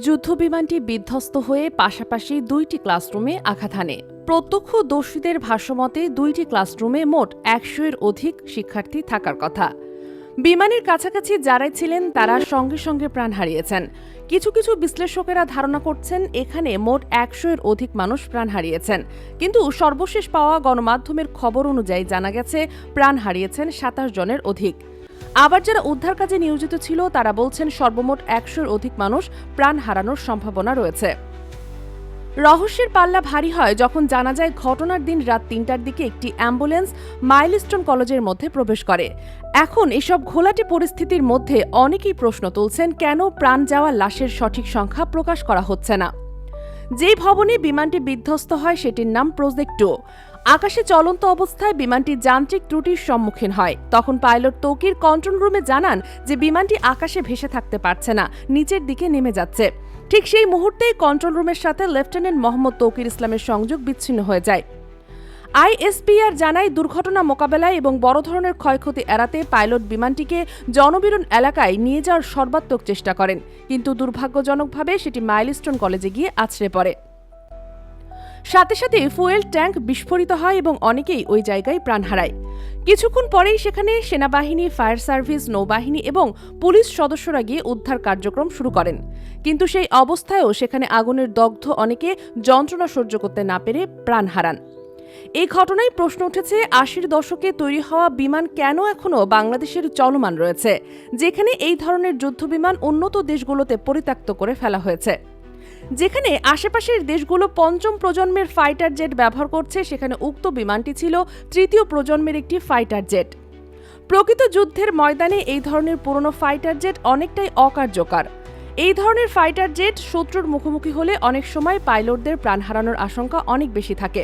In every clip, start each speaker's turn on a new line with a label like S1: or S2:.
S1: যুদ্ধবিমানটি বিধ্বস্ত হয়ে পাশাপাশি দুইটি ক্লাসরুমে আঘাত হানে। প্রত্যক্ষদর্শীদের ভাষ্যমতে, দুইটি ক্লাসরুমে মোট একশো এর অধিক শিক্ষার্থী থাকার কথা। বিমানের কাছাকাছি যারাই ছিলেন, তারা সঙ্গে সঙ্গে প্রাণ হারিয়েছেন। কিছু কিছু বিশ্লেষকেরা ধারণা করছেন, এখানে মোট একশো এর অধিক মানুষ প্রাণ হারিয়েছেন। কিন্তু সর্বশেষ পাওয়া গণমাধ্যমের খবর অনুযায়ী জানা গেছে, প্রাণ হারিয়েছেন সাতাশ জনের অধিক। আবার যারা উদ্ধার কাজে নিয়োজিত ছিল, তারা বলছেন সর্বমোট একশোর অধিক মানুষ প্রাণ হারানোর সম্ভাবনা রয়েছে। রহস্যের পাল্লা ভারী হয় যখন জানা যায় ঘটনার দিন রাত তিনটার দিকে একটি অ্যাম্বুলেন্স মাইলস্টোন কলেজের মধ্যে প্রবেশ করে। এখন এসব ঘোলাটে পরিস্থিতির মধ্যে অনেকেই প্রশ্ন তুলছেন, কেন প্রাণ যাওয়া লাশের সঠিক সংখ্যা প্রকাশ করা হচ্ছে না? যেই ভবনে বিমানটি বিধ্বস্ত হয়, সেটির নাম প্রজেক্ট টু। আকাশে চলন্ত অবস্থায় বিমানটি যান্ত্রিক ত্রুটির সম্মুখীন হয়। তখন পাইলট তৌকির কন্ট্রোল রুমে জানান যে বিমানটি আকাশে ভেসে থাকতে পারছে না, নিচের দিকে নেমে যাচ্ছে। ঠিক সেই মুহূর্তেই কন্ট্রোল রুমের সাথে লেফটেন্যান্ট মোহাম্মদ তৌকির ইসলামের সংযোগ বিচ্ছিন্ন হয়ে যায়। আইএসপিআর জানায়, দুর্ঘটনা মোকাবেলায় এবং বড় ধরনের ক্ষয়ক্ষতি এড়াতে পাইলট বিমানটিকে জনবিরণ এলাকায় নিয়ে যাওয়ার সর্বাত্মক চেষ্টা করেন। কিন্তু দুর্ভাগ্যজনকভাবে সেটি মাইলস্টোন কলেজে গিয়ে আছড়ে পড়ে। সাথে সাথে ফুয়েল ট্যাঙ্ক বিস্ফোরিত হয় এবং অনেকেই ওই জায়গায় প্রাণ হারায়। কিছুক্ষণ পরেই সেখানে সেনাবাহিনী, ফায়ার সার্ভিস, নৌবাহিনী এবং পুলিশ সদস্যরা গিয়ে উদ্ধার কার্যক্রম শুরু করেন। কিন্তু সেই অবস্থায়ও সেখানে আগুনের দগ্ধ অনেকে যন্ত্রণা সহ্য করতে না পেরে প্রাণ হারান। এই ঘটনায় প্রশ্ন উঠেছে, আশির দশকে তৈরি হওয়া বিমান কেন এখনও বাংলাদেশের চলমান রয়েছে, যেখানে এই ধরনের যুদ্ধবিমান উন্নত দেশগুলোতে পরিত্যক্ত করে ফেলা হয়েছে? যেখানে আশেপাশের দেশগুলো পঞ্চম প্রজন্মের ফাইটার জেট ব্যবহার করছে, সেখানে উক্ত বিমানটি ছিল তৃতীয় প্রজন্মের একটি ফাইটার জেট প্রকৃত যুদ্ধের ময়দানে এই ধরনের পুরনো ফাইটার জেট অনেকটাই অকার্যকর। এই ধরনের ফাইটার জেট শত্রুর মুখোমুখি হলে অনেক সময় পাইলটদের প্রাণ হারানোর আশঙ্কা অনেক বেশি থাকে।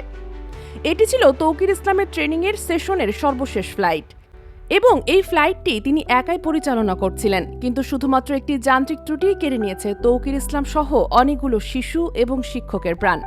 S1: এটি ছিল তৌকির ইসলামের ট্রেনিংয়ের সেশনের সর্বশেষ ফ্লাইট এবং এই ফ্লাইটটি তিনি একাই পরিচালনা করছিলেন। কিন্তু শুধুমাত্র একটি যান্ত্রিক ত্রুটি কেড়ে নিয়েছে তৌকির ইসলাম সহ অনেকগুলো শিশু এবং শিক্ষকের প্রাণ।